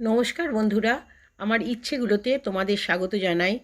নমস্কার বন্ধুরা, আমার ইচ্ছেগুলোতে তোমাদের স্বাগত জানাই।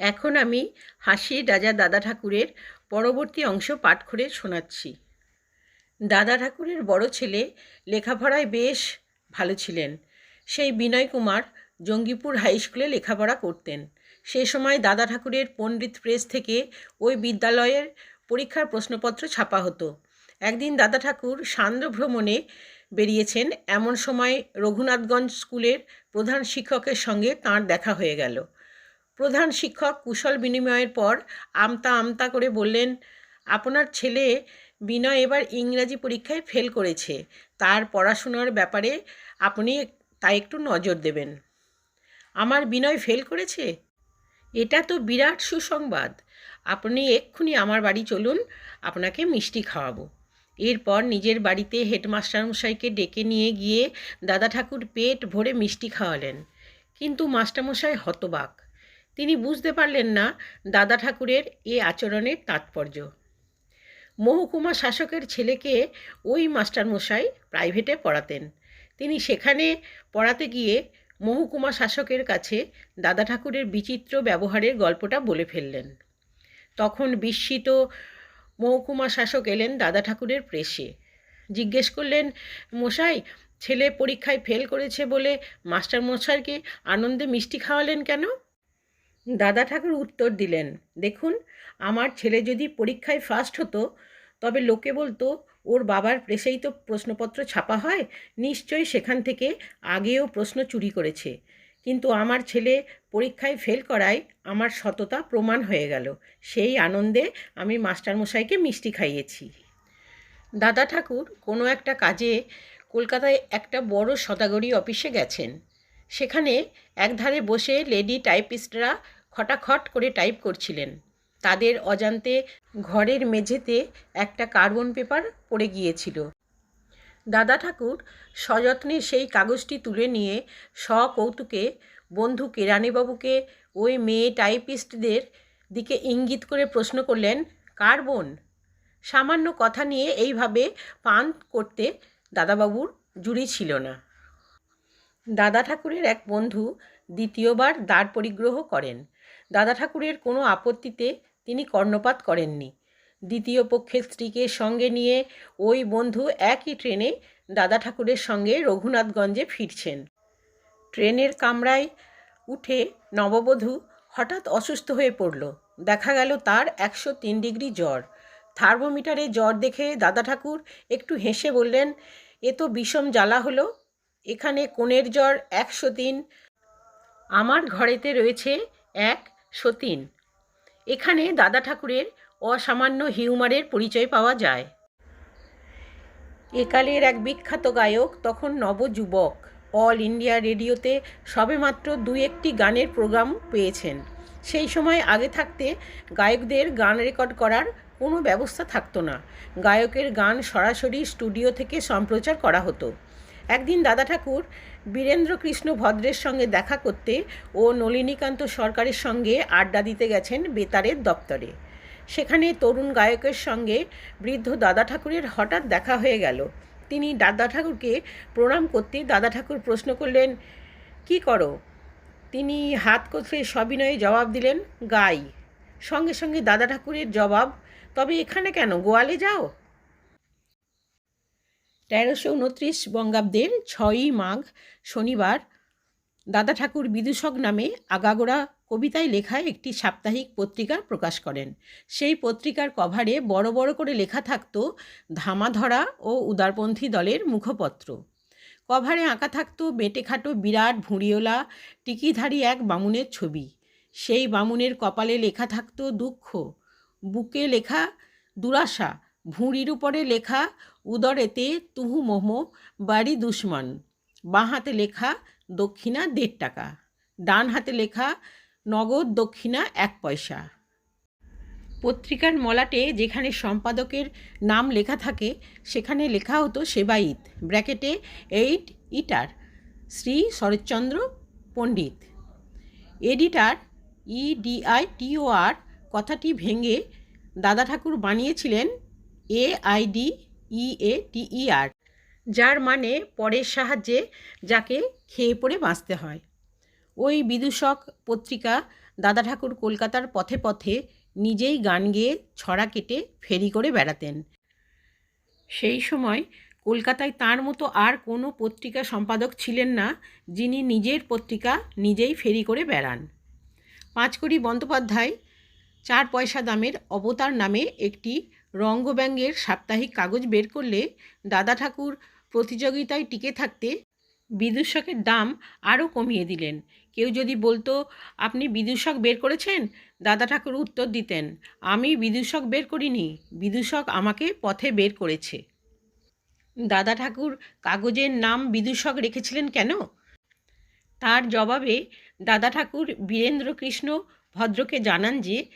এখন আমি হাসি রাজা দাদা ঠাকুরের পরবর্তী অংশ পাঠ করে শোনাচ্ছি। দাদা ঠাকুরের বড় ছেলে লেখাপড়ায় বেশ ভালো ছিলেন। সেই বিনয় কুমার জঙ্গিপুর হাই স্কুলে লেখাপড়া করতেন। সে সময় দাদা ঠাকুরের পণ্ডিত প্রেস থেকে ওই বিদ্যালয়ের পরীক্ষার প্রশ্নপত্র ছাপা হতো। একদিন দাদা ঠাকুর সান্দ্র ভ্রমণে বেরিয়েছেন। এমন সময় রঘুনাথগঞ্জ স্কুলের প্রধান শিক্ষকের সঙ্গে তাঁর দেখা হয়ে গেল। প্রধান শিক্ষক কুশল বিনিময়ের পর আমতা আমতা করে বললেন, আপনার ছেলে বিনয় এবার ইংরাজি পরীক্ষায় ফেল করেছে। তার পড়াশোনার ব্যাপারে আপনি তাই একটু নজর দেবেন। আমার বিনয় ফেল করেছে? এটা তো বিরাট সুসংবাদ। আপনি এক্ষুনি আমার বাড়ি চলুন, আপনাকে মিষ্টি খাওয়াবো। এরপর নিজের বাড়িতে হেডমাস্টারমশাইকে ডেকে নিয়ে গিয়ে দাদা ঠাকুর পেট ভরে মিষ্টি খাওয়ালেন। কিন্তু মাস্টারমশাই হতবাক। তিনি বুঝতে পারলেন না দাদা ঠাকুরের এ আচরণের তাৎপর্য। মহকুমা শাসকের ছেলেকে ওই মাস্টারমশাই প্রাইভেটে পড়াতেন। তিনি সেখানে পড়াতে গিয়ে মহকুমা শাসকের কাছে দাদা ঠাকুরের বিচিত্র ব্যবহারের গল্পটা বলে ফেললেন। তখন বিস্মিত মহকুমা শাসক এলেন দাদা ঠাকুরের প্রেসে। জিজ্ঞেস করলেন, মশাই, ছেলে পরীক্ষায় ফেল করেছে বলে মাস্টার মশাইকে আনন্দে মিষ্টি খাওয়ালেন কেন? দাদা ঠাকুর উত্তর দিলেন, দেখুন, আমার ছেলে যদি পরীক্ষায় ফার্স্ট হতো, তবে লোকে বলতো, ওর বাবার প্রেসেই তো প্রশ্নপত্র ছাপা হয়, নিশ্চয়ই সেখান থেকে আগেও প্রশ্ন চুরি করেছে। কিন্তু আমার ছেলে পরীক্ষায় ফেল করায় আমার সততা প্রমাণ হয়ে গেল। সেই আনন্দে আমি মাস্টারমশাইকে মিষ্টি খাইয়েছি। দাদা ঠাকুর কোনো একটা কাজে কলকাতায় একটা বড় সদাগরি অফিসে গেছেন। সেখানে একধারে বসে লেডি টাইপিস্টরা খটাখট করে টাইপ করছিলেন। তাদের অজান্তে ঘরের মেঝেতে একটা কার্বন পেপার পড়ে গিয়েছিল। দাদা ঠাকুর সযত্নে সেই কাগজটি তুলে নিয়ে সকৌতুকে বন্ধু কেরানিবাবুকে, ওই মেয়ে টাইপিস্টদের দিকে ইঙ্গিত করে প্রশ্ন করলেন, কার বোন? সামান্য কথা নিয়ে এইভাবে পান করতে দাদাবাবুর জুড়ি ছিল না। দাদা ঠাকুরের এক বন্ধু দ্বিতীয়বার দ্বার পরিগ্রহ করেন। দাদা ঠাকুরের কোনো আপত্তিতে তিনি কর্ণপাত করেননি। দ্বিতীয় পক্ষের স্ত্রীকে সঙ্গে নিয়ে ওই বন্ধু একই ট্রেনে দাদা ঠাকুরের সঙ্গে রঘুনাথগঞ্জে ফিরছেন। ট্রেনের কামরায় উঠে নববধূ হঠাৎ অসুস্থ হয়ে পড়ল। দেখা গেল তার একশো তিন ডিগ্রি জ্বর। থার্মোমিটারে জ্বর দেখে দাদা ঠাকুর একটু হেসে বললেন, এ তো বিষম জ্বালা হলো। এখানে কোণের জ্বর একশো তিন, আমার ঘরেতে রয়েছে এক সতীন। এখানে দাদা ঠাকুরের অসামান্য হিউমারের পরিচয় পাওয়া যায়। একালের এক বিখ্যাত গায়ক, তখন নবযুবক, অল ইন্ডিয়া রেডিওতে সবেমাত্র দু একটি গানের প্রোগ্রাম পেয়েছেন। সেই সময় আগে থাকতে গায়কদের গান রেকর্ড করার কোনো ব্যবস্থা থাকতো না। গায়কের গান সরাসরি স্টুডিও থেকে সম্প্রচার করা হতো। একদিন দাদা ঠাকুর বীরেন্দ্রকৃষ্ণ ভদ্রের সঙ্গে দেখা করতে ও নলিনীকান্ত সরকারের সঙ্গে আড্ডা দিতে গেছেন বেতারের দপ্তরে। সেখানে তরুণ গায়কের সঙ্গে বৃদ্ধ দাদা ঠাকুরের হঠাৎ দেখা হয়ে গেল। তিনি দাদা ঠাকুরকে প্রণাম করতে দাদা ঠাকুর প্রশ্ন করলেন, কি করো? তিনি হাত কষে সবিনয়ে জবাব দিলেন, গাই। সঙ্গে সঙ্গে দাদা ঠাকুরের জবাব, তবে এখানে কেন, গোয়ালে যাও? তেরোশো উনত্রিশ বঙ্গাব্দের ছয়ই মাঘ শনিবার দাদা ঠাকুর বিদূষক নামে আগাগোড়া কবিতায় লেখা একটি সাপ্তাহিক পত্রিকা প্রকাশ করেন। সেই পত্রিকার কভারে বড় বড় করে লেখা থাকত ধামাধরা ও উদারপন্থী দলের মুখপত্র। কভারে আঁকা থাকতো বেটেখাটো বিরাট ভুঁড়িওলা, টিকিধারী এক বামুনের ছবি। সেই বামুনের কপালে লেখা থাকত দুঃখ। বুকে লেখা দুরাশা। ভুঁড়ির উপরে লেখা উদরেতে তুহু মোহ বাড়ি দুশ্মন। বাঁ হাতে লেখা দক্ষিণা দেড় টাকা। ডান হাতে লেখা নগদ দক্ষিণা এক পয়সা। পত্রিকার মলাটে যেখানে সম্পাদকের নাম লেখা থাকে, সেখানে লেখা হতো সেবাইত ব্র্যাকেটে editor, Shri Sharatchandra Pandit. Editor E D I T O R কথাটি ভেঙে দাদা ঠাকুর বানিয়েছিলেন এ আইডি ই এ টিইআর যার মানে পরের সাহায্যে যাকে খেয়ে পড়ে বাঁচতে হয়। ওই বিদূষক পত্রিকা দাদা ঠাকুর কলকাতার পথে পথে নিজেই গান গেয়ে ছড়া কেটে ফেরি করে বেড়াতেন। সেই সময় কলকাতায় তার মতো আর কোনো পত্রিকা সম্পাদক ছিলেন না, যিনি নিজের পত্রিকা নিজেই ফেরি করে বেড়ান। পাঁচকড়ি বন্দ্যোপাধ্যায় চার পয়সা দামের অবতার নামে একটি রঙ্গব্যঙ্গের সাপ্তাহিক কাগজ বের করলে দাদা ঠাকুর প্রতিযোগিতায় টিকে থাকতে বিদূষকের দাম আরও কমিয়ে দিলেন। কেউ যদি বলতো, আপনি বিদূষক বের করেছেন? দাদা ঠাকুর উত্তর দিতেন, আমি বিদূষক বের করিনি, বিদূষক আমাকে পথে বের করেছে। দাদা ঠাকুর কাগজের নাম বিদূষক রেখেছিলেন কেন? তার জবাবে দাদা ঠাকুর বীরেন্দ্রকৃষ্ণ ভদ্রকে জানান যে,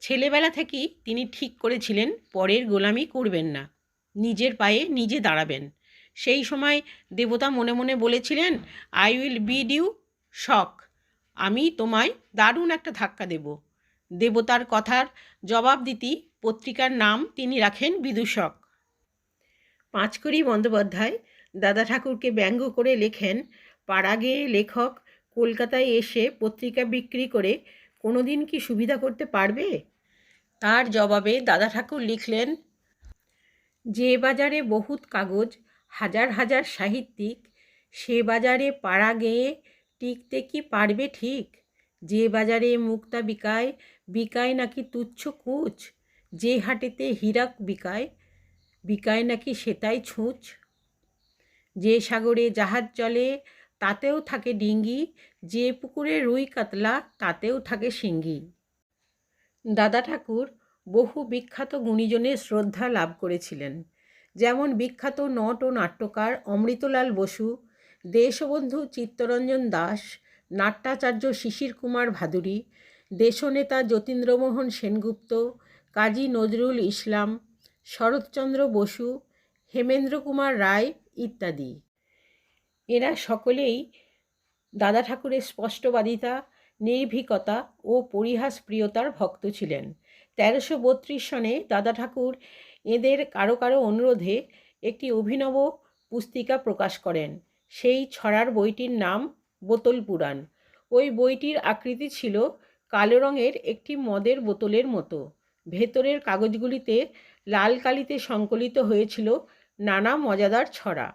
ছেলেবেলা থেকেই তিনি ঠিক করেছিলেন, পরের গোলামি করবেন না, নিজের পায়ে নিজে দাঁড়াবেন। সেই সময় দেবতা মনে মনে বলেছিলেন I will bid you shock আমি তোমায় দারুণ একটা ধাক্কা দেব। দেবতার কথার জবাব দিতি পত্রিকার নাম তিনি রাখেন বিদূষক। পাঁচকড়ি বন্দ্যোপাধ্যায় দাদা ঠাকুরকে ব্যঙ্গ করে লেখেন, পাড়াগে লেখক কলকাতায় এসে পত্রিকা বিক্রি করে কোনো দিন কি সুবিধা করতে পারবে? তার জবাবে দাদা ঠাকুর লিখলেন, যে বাজারে বহুত কাগজ, হাজার হাজার সাহিত্যিক, সে বাজারে পাড়া গেয়ে টিকতে কি পারবে ঠিক? যে বাজারে মুক্তা বিকায় বিকায় নাকি তুচ্ছ কুচ? যে হাটেতে হীরক বিকায় বিকায় নাকি সেটাই ছুঁচ? যে সাগরে জাহাজ চলে, তাতেও থাকে ডিঙ্গি। যে পুকুরে রুই কাতলা, তাতেও থাকে শিঙ্গি। দাদা ঠাকুর বহু বিখ্যাত গুণীজনের শ্রদ্ধা লাভ করেছিলেন। যেমন বিখ্যাত নট ও নাট্যকার অমৃতলাল বসু দেশবন্ধু চিত্তরঞ্জন দাস, নাট্যাচার্য শিশির কুমার ভাদুরী, দেশনেতা যতীন্দ্রমোহন সেনগুপ্ত, কাজী নজরুল ইসলাম, শরৎচন্দ্র বসু, হেমেন্দ্র কুমার রায় ইত্যাদি। এরা সকলেই দাদা ঠাকুরের স্পষ্টবাদিতা, নির্ভীকতা ও পরিহাস প্রিয়তার ভক্ত ছিলেন। তেরোশো বত্রিশ সনে দাদা ঠাকুর এদের কারও কারও অনুরোধে একটি অভিনব পুস্তিকা প্রকাশ করেন। সেই ছড়ার বইটির নাম বোতল পুরাণ। ওই বইটির আকৃতি ছিল কালো রঙের একটি মদের বোতলের মতো। ভেতরের কাগজগুলিতে লাল কালিতে সংকলিত হয়েছিল নানা মজাদার ছড়া।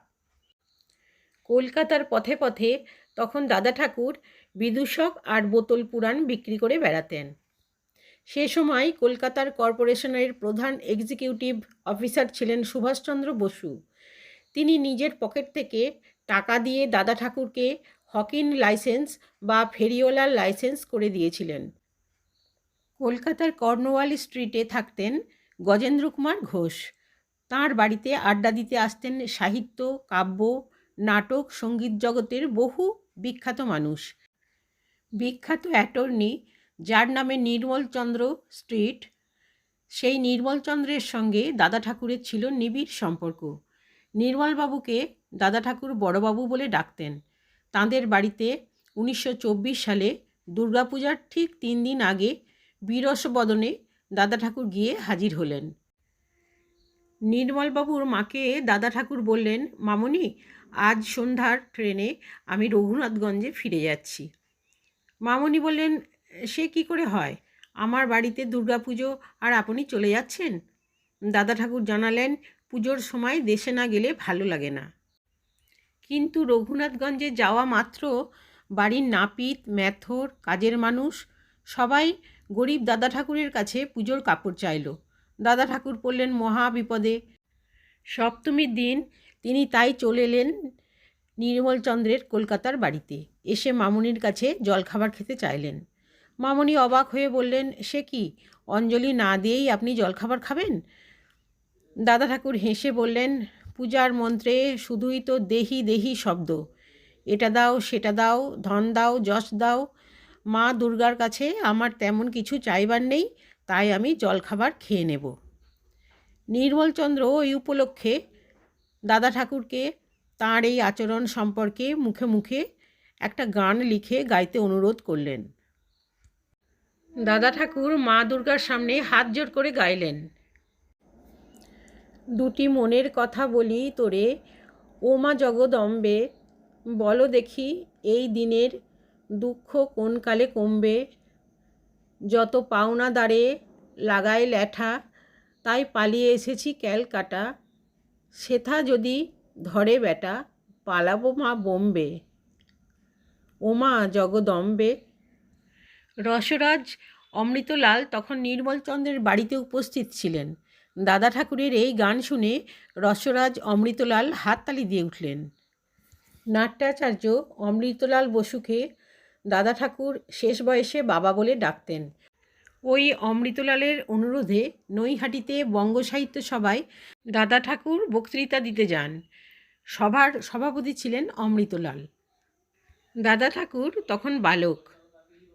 কলকাতার পথে পথে তখন দাদা ঠাকুর বিদূষক আর বোতল পুরাণ বিক্রি করে বেড়াতেন। সে সময় কলকাতার কর্পোরেশনের প্রধান এক্সিকিউটিভ অফিসার ছিলেন সুভাষচন্দ্র বসু। তিনি নিজের পকেট থেকে টাকা দিয়ে দাদা ঠাকুরকে হকিন লাইসেন্স বা ফেরিওলার লাইসেন্স করে দিয়েছিলেন। কলকাতার কর্নওয়ালি স্ট্রিটে থাকতেন গজেন্দ্র কুমার ঘোষ। তাঁর বাড়িতে আড্ডা দিতে আসতেন সাহিত্য, কাব্য, নাটক, সংগীত জগতের বহু বিখ্যাত মানুষ। বিখ্যাত অ্যাটর্নি, যার নামে নির্মলচন্দ্র স্ট্রিট, সেই নির্মলচন্দ্রের সঙ্গে দাদা ঠাকুরের ছিল নিবিড় সম্পর্ক। নির্মলবাবুকে দাদা ঠাকুর বড়বাবু বলে ডাকতেন। তাঁদের বাড়িতে উনিশশো চব্বিশ সালে দুর্গাপূজার ঠিক তিন দিন আগে বিরস বদনে দাদা ঠাকুর গিয়ে হাজির হলেন। নির্মলবাবুর মাকে দাদা ঠাকুর বললেন, মামনি, আজ সন্ধ্যার ট্রেনে আমি রঘুনাথগঞ্জে ফিরে যাচ্ছি। মামনি বললেন, সে কি করে হয়? আমার বাড়িতে দুর্গাপুজো আর আপনি চলে যাচ্ছেন? দাদা ঠাকুর জানালেন পুজোর সময় দেশে না গেলে ভালো লাগে না। কিন্তু রঘুনাথগঞ্জে যাওয়া মাত্র বাড়ির নাপিত, ম্যাথর, কাজের মানুষ, সবাই গরিব দাদা ঠাকুরের কাছে পুজোর কাপড় চাইল। দাদা ঠাকুর পড়লেন মহা বিপদে। সপ্তমীর দিন তিনি তাই চলে এলেন নির্মলচন্দ্রের কলকাতার বাড়িতে। এসে মামুনির কাছে জলখাবার খেতে চাইলেন। মামনি অবাক হয়ে বললেন, সে কি, অঞ্জলি না দিয়েই আপনি জলখাবার খাবেন? দাদা ঠাকুর হেসে বললেন, পূজার মন্ত্রে শুধুই তো দেহি দেহি শব্দ। এটা দাও, সেটা দাও, ধন দাও, যশ দাও। মা দুর্গার কাছে আমার তেমন কিছু চাইবার নেই, তাই আমি জলখাবার খেয়ে নেব। নির্মলচন্দ্র ওই উপলক্ষে দাদা ঠাকুরকে তাঁর এই আচরণ সম্পর্কে মুখে মুখে একটা গান লিখে গাইতে অনুরোধ করলেন। দাদা ঠাকুর মা দুর্গার সামনে হাত জোর করে গাইলেন। দুটি মনের কথা বলি তোরে। ও মা জগদম্বে, বলো দেখি এই দিনের দুঃখ কোন কালে কমবে। যত পাওনা দাঁড়ে লাগায় ল্যাঠা, তাই পালিয়ে এসেছি ক্যালকাটা। সেথা যদি ধরে বেটা পালাবো মা বোম্বে। ওমা জগদম্বে। রসরাজ অমৃতলাল তখন নির্মলচন্দ্রের বাড়িতে উপস্থিত ছিলেন। দাদা ঠাকুরের এই গান শুনে রসরাজ অমৃতলাল হাততালি দিয়ে উঠলেন। নাট্যাচার্য অমৃতলাল বসুকে দাদা ঠাকুর শেষ বয়সে বাবা বলে ডাকতেন। ওই অমৃতলালের অনুরোধে নৈহাটিতে বঙ্গ সাহিত্য সভায় দাদা ঠাকুর বক্তৃতা দিতে যান। সভার সভাপতি ছিলেন অমৃতলাল। দাদা ঠাকুর তখন বালক,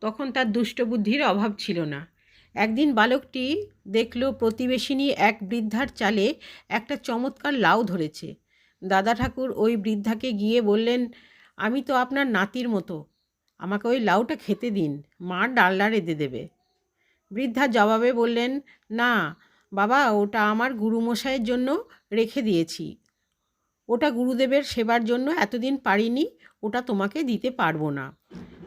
তখন তার দুষ্টবুদ্ধির অভাব ছিল না। একদিন বালকটি দেখল প্রতিবেশিনী এক বৃদ্ধার চালে একটা চমৎকার লাউ ধরেছে। দাদা ঠাকুর ওই বৃদ্ধাকে গিয়ে বললেন, আমি তো আপনার নাতির মতো, আমাকে ওই লাউটা খেতে দিন, মা ডালনা রেঁধে দেবে। বৃদ্ধা জবাবে বললেন, না, বাবা, ওটা আমার গুরুমশাইয়ের জন্য রেখে দিয়েছি। ওটা গুরুদেবের সেবার জন্য এতদিন পারিনি, ওটা তোমাকে দিতে পারব না।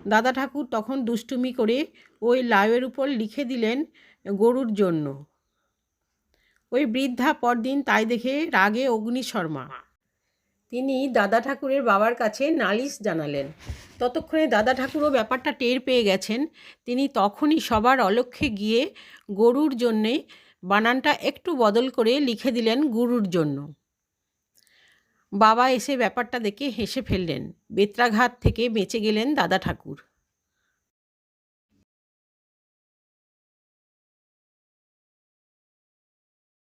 দাদা ঠাকুর তখন দুষ্টুমি করে ওই লাউয়ের উপর লিখে দিলেন গরুর জন্য। ওই বৃদ্ধা পরদিন তাই দেখে রাগে অগ্নিশর্মা তিনি দাদা ঠাকুরের বাবার কাছে নালিশ জানালেন। ততক্ষণে দাদা ঠাকুরও ব্যাপারটা টের পেয়ে গেছেন। তিনি তখনই সবার অলক্ষ্যে গিয়ে গরুর জন্যে বানানটা একটু বদল করে লিখে দিলেন গুরুর জন্য। বাবা এসে ব্যাপারটা দেখে হেসে ফেললেন। বেত্রাঘাত থেকে বেঁচে গেলেন দাদা ঠাকুর।